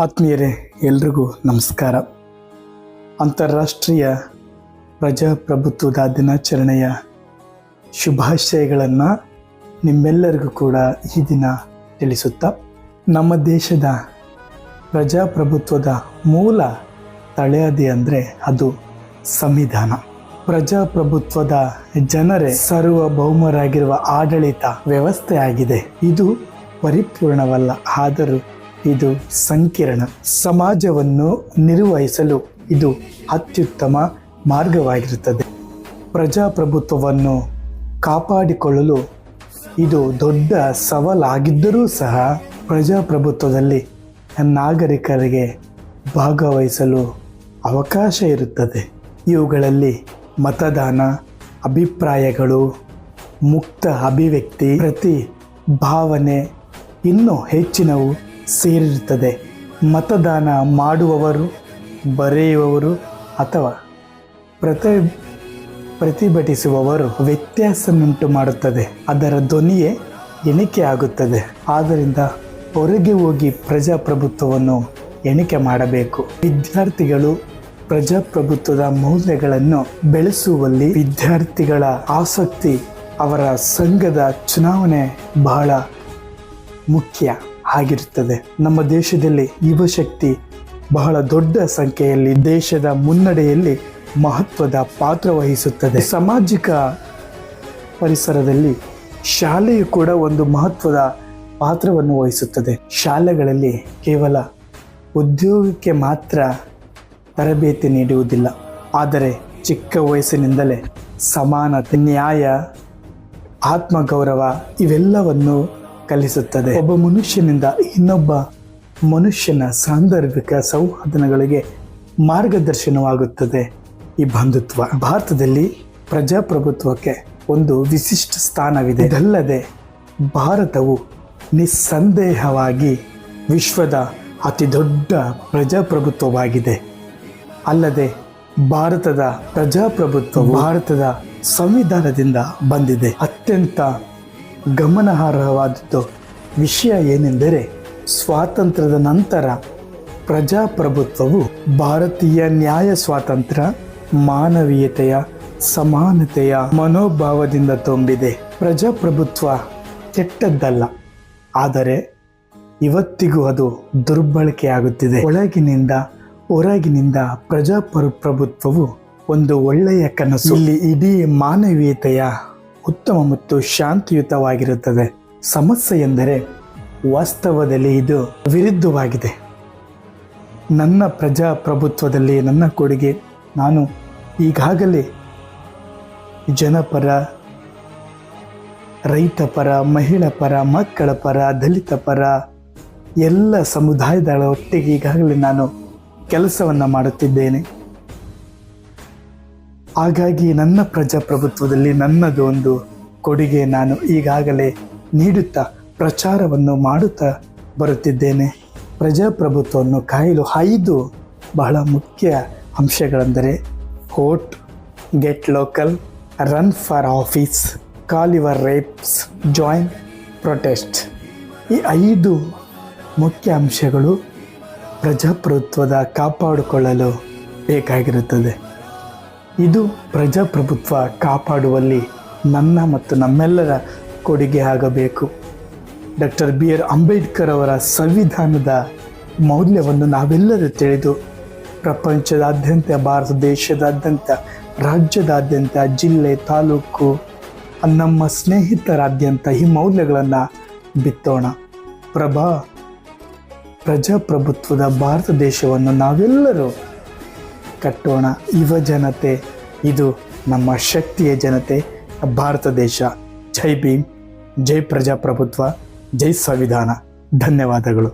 ಆತ್ಮೀಯರೇ, ಎಲ್ರಿಗೂ ನಮಸ್ಕಾರ. ಅಂತಾರಾಷ್ಟ್ರೀಯ ಪ್ರಜಾಪ್ರಭುತ್ವದ ದಿನಾಚರಣೆಯ ಶುಭಾಶಯಗಳನ್ನು ನಿಮ್ಮೆಲ್ಲರಿಗೂ ಕೂಡ ಈ ದಿನ ತಿಳಿಸುತ್ತಾ, ನಮ್ಮ ದೇಶದ ಪ್ರಜಾಪ್ರಭುತ್ವದ ಮೂಲ ತಳೆಯದೆ ಅಂದರೆ ಅದು ಸಂವಿಧಾನ. ಪ್ರಜಾಪ್ರಭುತ್ವದ ಜನರೇ ಸಾರ್ವಭೌಮರಾಗಿರುವ ಆಡಳಿತ ವ್ಯವಸ್ಥೆ ಆಗಿದೆ ಇದು ಪರಿಪೂರ್ಣವಲ್ಲ, ಆದರೂ ಇದು ಸಂಕಿರಣ ಸಮಾಜವನ್ನು ನಿರ್ವಹಿಸಲು ಇದು ಅತ್ಯುತ್ತಮ ಮಾರ್ಗವಾಗಿರುತ್ತದೆ. ಪ್ರಜಾಪ್ರಭುತ್ವವನ್ನು ಕಾಪಾಡಿಕೊಳ್ಳಲು ಇದು ದೊಡ್ಡ ಸವಾಲಾಗಿದ್ದರೂ ಸಹ ಪ್ರಜಾಪ್ರಭುತ್ವದಲ್ಲಿ ನಾಗರಿಕರಿಗೆ ಭಾಗವಹಿಸಲು ಅವಕಾಶ ಇರುತ್ತದೆ. ಇವುಗಳಲ್ಲಿ ಮತದಾನ, ಅಭಿಪ್ರಾಯಗಳು, ಮುಕ್ತ ಅಭಿವ್ಯಕ್ತಿ ಪ್ರತಿ ಭಾವನೆ ಇನ್ನೂ ಹೆಚ್ಚಿನವು. ಸೇರಿರುತ್ತದೆ. ಮತದಾನ ಮಾಡುವವರು, ಬರೆಯುವವರು ಅಥವಾ ಪ್ರತಿ ಪ್ರತಿಭಟಿಸುವವರು ವ್ಯತ್ಯಾಸವನ್ನುಂಟು ಮಾಡುತ್ತದೆ. ಅದರ ಧ್ವನಿಯೇ ಎಣಿಕೆ ಆಗುತ್ತದೆ. ಆದ್ದರಿಂದ ಹೊರಗೆ ಹೋಗಿ ಪ್ರಜಾಪ್ರಭುತ್ವವನ್ನು ಎಣಿಕೆ ಮಾಡಬೇಕು. ವಿದ್ಯಾರ್ಥಿಗಳು ಪ್ರಜಾಪ್ರಭುತ್ವದ ಮೌಲ್ಯಗಳನ್ನು ಬೆಳೆಸುವಲ್ಲಿ ವಿದ್ಯಾರ್ಥಿಗಳ ಆಸಕ್ತಿ ಅವರ ಸಂಘದ ಚುನಾವಣೆ ಬಹಳ ಮುಖ್ಯ. ಆಗಿರುತ್ತದೆ. ನಮ್ಮ ದೇಶದಲ್ಲಿ ಯುವಶಕ್ತಿ ಬಹಳ ದೊಡ್ಡ ಸಂಖ್ಯೆಯಲ್ಲಿ ದೇಶದ ಮುನ್ನಡೆಯಲ್ಲಿ ಮಹತ್ವದ ಪಾತ್ರ ವಹಿಸುತ್ತದೆ. ಸಾಮಾಜಿಕ ಪರಿಸರದಲ್ಲಿ ಶಾಲೆಯು ಕೂಡ ಒಂದು ಮಹತ್ವದ ಪಾತ್ರವನ್ನು ವಹಿಸುತ್ತದೆ. ಶಾಲೆಗಳಲ್ಲಿ ಕೇವಲ ಉದ್ಯೋಗಕ್ಕೆ ಮಾತ್ರ ತರಬೇತಿ ನೀಡುವುದಿಲ್ಲ. ಆದರೆ ಚಿಕ್ಕ ವಯಸ್ಸಿನಿಂದಲೇ ಸಮಾನತೆ, ನ್ಯಾಯ, ಆತ್ಮಗೌರವ ಇವೆಲ್ಲವನ್ನು ಕಲಿಸುತ್ತದೆ. ಒಬ್ಬ ಮನುಷ್ಯನಿಂದ ಇನ್ನೊಬ್ಬ ಮನುಷ್ಯನ ಸಾಂದರ್ಭಿಕ ಸಂವಾದನಗಳಿಗೆ ಮಾರ್ಗದರ್ಶನವಾಗುತ್ತದೆ. ಈ ಬಂಧುತ್ವ ಭಾರತದಲ್ಲಿ ಪ್ರಜಾಪ್ರಭುತ್ವಕ್ಕೆ ಒಂದು ವಿಶಿಷ್ಟ ಸ್ಥಾನವಿದೆ. ಇದಲ್ಲದೆ ಭಾರತವು ನಿಸ್ಸಂದೇಹವಾಗಿ ವಿಶ್ವದ ಅತಿ ದೊಡ್ಡ ಪ್ರಜಾಪ್ರಭುತ್ವವಾಗಿದೆ. ಅಲ್ಲದೆ ಭಾರತದ ಪ್ರಜಾಪ್ರಭುತ್ವ ಭಾರತದ ಸಂವಿಧಾನದಿಂದ ಬಂದಿದೆ. ಅತ್ಯಂತ ಗಮನಾರ್ಹವಾದದ್ದು. ವಿಷಯ ಏನೆಂದರೆ ಸ್ವಾತಂತ್ರ್ಯದ ನಂತರ ಪ್ರಜಾಪ್ರಭುತ್ವವು ಭಾರತೀಯ ನ್ಯಾಯ ಸ್ವಾತಂತ್ರ್ಯ, ಮಾನವೀಯತೆಯ ಸಮಾನತೆಯ ಮನೋಭಾವದಿಂದ ತುಂಬಿದೆ. ಪ್ರಜಾಪ್ರಭುತ್ವ ಕೆಟ್ಟದ್ದಲ್ಲ, ಆದರೆ ಇವತ್ತಿಗೂ ಅದು ದುರ್ಬಳಕೆಯಾಗುತ್ತಿದೆ. ಒಳಗಿನಿಂದ ಹೊರಗಿನಿಂದ ಪ್ರಜಾಪ್ರಭುತ್ವವು ಒಂದು ಒಳ್ಳೆಯ ಕನಸು. ಇಲ್ಲಿ ಇಡೀ ಮಾನವೀಯತೆಯ ಉತ್ತಮ ಮತ್ತು ಶಾಂತಿಯುತವಾಗಿರುತ್ತದೆ. ಸಮಸ್ಯೆ ಎಂದರೆ ವಾಸ್ತವದಲ್ಲಿ ಇದು ವಿರುದ್ಧವಾಗಿದೆ. ನನ್ನ ಪ್ರಜಾಪ್ರಭುತ್ವದಲ್ಲಿ, ನನ್ನ ಕೊಡುಗೆ, ನಾನು ಈಗಾಗಲೇ ಜನಪರ ರೈತ ಪರ ಮಹಿಳಾ ಪರ, ಮಕ್ಕಳ ಪರ, ದಲಿತ ಪರ, ಎಲ್ಲ ಸಮುದಾಯದ ಒಟ್ಟಿಗೆ ಈಗಾಗಲೇ ನಾನು ಕೆಲಸವನ್ನು ಮಾಡುತ್ತಿದ್ದೇನೆ. ಹಾಗಾಗಿ ನನ್ನ ಪ್ರಜಾಪ್ರಭುತ್ವದಲ್ಲಿ ನನ್ನದು ಒಂದು ಕೊಡುಗೆ ನಾನು ಈಗಾಗಲೇ ನೀಡುತ್ತಾ ಪ್ರಚಾರವನ್ನು ಮಾಡುತ್ತಾ ಬರುತ್ತಿದ್ದೇನೆ. ಪ್ರಜಾಪ್ರಭುತ್ವವನ್ನು ಕಾಯಲು ಐದು ಬಹಳ ಮುಖ್ಯ ಅಂಶಗಳೆಂದರೆ quote get local, run for office call your reps, join, protest. ಈ ಐದು ಮುಖ್ಯ ಅಂಶಗಳು ಪ್ರಜಾಪ್ರಭುತ್ವದ ಕಾಪಾಡಿಕೊಳ್ಳಲು ಬೇಕಾಗಿರುತ್ತದೆ. ಇದು ಪ್ರಜಾಪ್ರಭುತ್ವ ಕಾಪಾಡುವಲ್ಲಿ ನನ್ನ ಮತ್ತು ನಮ್ಮೆಲ್ಲರ ಕೊಡುಗೆ ಆಗಬೇಕು. ಡಾಕ್ಟರ್ ಬಿ ಆರ್ ಅಂಬೇಡ್ಕರ್ ಅವರ ಸಂವಿಧಾನದ ಮೌಲ್ಯವನ್ನು ನಾವೆಲ್ಲರೂ ತಿಳಿದು, ಪ್ರಪಂಚದಾದ್ಯಂತ, ಭಾರತ ದೇಶದಾದ್ಯಂತ, ರಾಜ್ಯದಾದ್ಯಂತ, ಜಿಲ್ಲೆ, ತಾಲೂಕು, ನಮ್ಮ ಸ್ನೇಹಿತರಾದ್ಯಂತ ಈ ಮೌಲ್ಯಗಳನ್ನು ಬಿತ್ತೋಣ. ಪ್ರಭಾ, ಪ್ರಜಾಪ್ರಭುತ್ವದ ಭಾರತ ದೇಶವನ್ನು ನಾವೆಲ್ಲರೂ ಕಟ್ಟೋಣ. ಯುವ ಜನತೆ, ಇದು ನಮ್ಮ ಶಕ್ತಿಯ ಜನತೆ. ಭಾರತ ದೇಶ, ಜೈ ಭೀಮ್, ಜೈ ಪ್ರಜಾಪ್ರಭುತ್ವ, ಜೈ ಸಂವಿಧಾನ. ಧನ್ಯವಾದಗಳು.